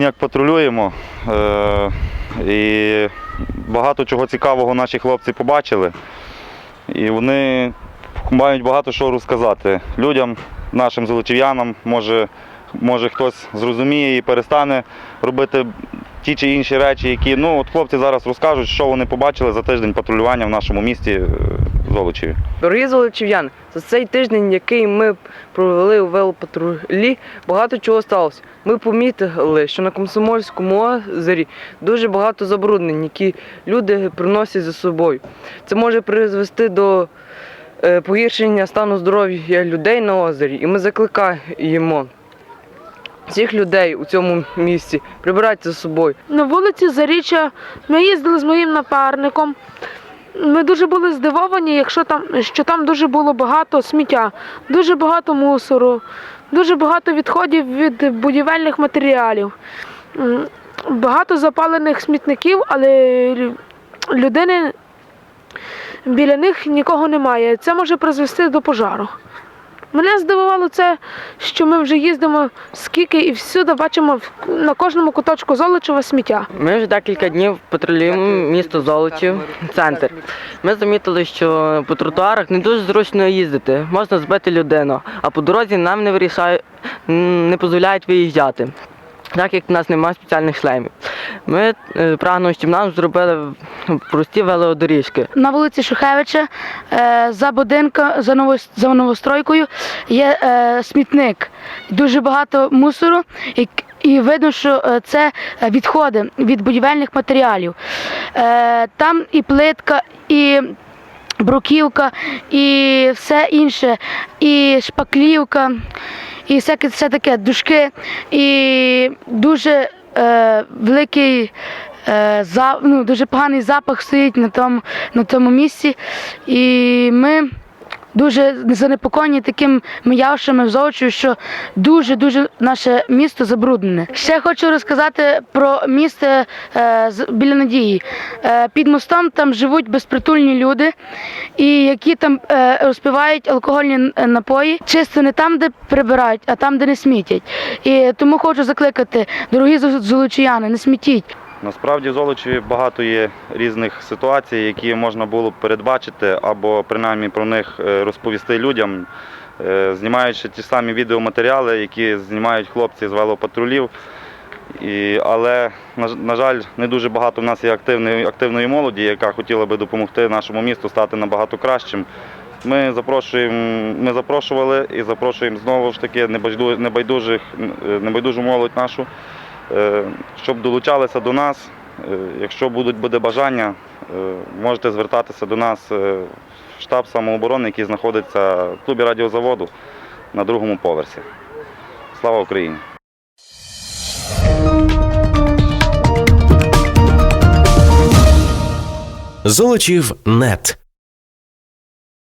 тиждень як патрулюємо. Е, і багато чого цікавого наші хлопці побачили. І вони мають багато що розказати людям, нашим золочів'янам. Може, може хтось зрозуміє і перестане робити ті чи інші речі, які ну, от хлопці зараз розкажуть, що вони побачили за тиждень патрулювання в нашому місті е, Золочеві. Дорогі золочів'яни, за цей тиждень, який ми провели у велопатрулі, багато чого сталося. Ми помітили, що на Комсомольському озері дуже багато забруднень, які люди приносять за собою. Це може призвести до е, погіршення стану здоров'я людей на озері. І ми закликаємо всіх людей у цьому місці прибирати за собою. На вулиці Заріччя ми їздили з моїм напарником. Ми дуже були здивовані, якщо там, що там дуже було багато сміття, дуже багато мусору, дуже багато відходів від будівельних матеріалів, багато запалених смітників, але людини біля них нікого немає. Це може призвести до пожару. Мене здивувало це, що ми вже їздимо скільки і всюди бачимо на кожному куточку Золочева сміття. Ми вже декілька днів патрулюємо місто Золочів, центр. Ми замітили, що по тротуарах не дуже зручно їздити, можна збити людину, а по дорозі нам не вирішають, не дозволяють виїжджати, так як в нас немає спеціальних шлемів. Ми е, прагнемо, щоб нам зробили прості велодоріжки. На вулиці Шухевича е, за будинка, за, ново, за новостройкою є е, смітник. Дуже багато мусору, і, видно, що це відходи від будівельних матеріалів. Там і плитка, і бруківка, і все інше, і шпаклівка, і всяке все таке, дужки, і дуже е, великий. Е, за, ну, дуже поганий запах стоїть на тому, на тому місці. І ми дуже занепокоєні такими явищами в що дуже-дуже наше місто забруднене. Ще хочу розказати про місце е, біля Надії. Е, під мостом там живуть безпритульні люди, і які там е, розпивають алкогольні е, напої, чисто не там, де прибирають, а там, де не смітять. І тому хочу закликати, дорогі зо- золочіяни, не смітіть. Насправді в Золочеві багато є різних ситуацій, які можна було б передбачити або принаймні про них е, розповісти людям, е, знімаючи ті самі відеоматеріали, які знімають хлопці з велопатрулів. І, але, на, жаль, не дуже багато в нас є активної, активної молоді, яка хотіла би допомогти нашому місту стати набагато кращим. Ми запрошуємо, ми запрошували і запрошуємо знову ж таки небайдужих, е, небайдужу молодь нашу, щоб долучалися до нас. Е, Якщо буде бажання, е, можете звертатися до нас е, в штаб самооборони, який знаходиться в клубі радіозаводу на другому поверсі. Слава Україні! Золочів нет.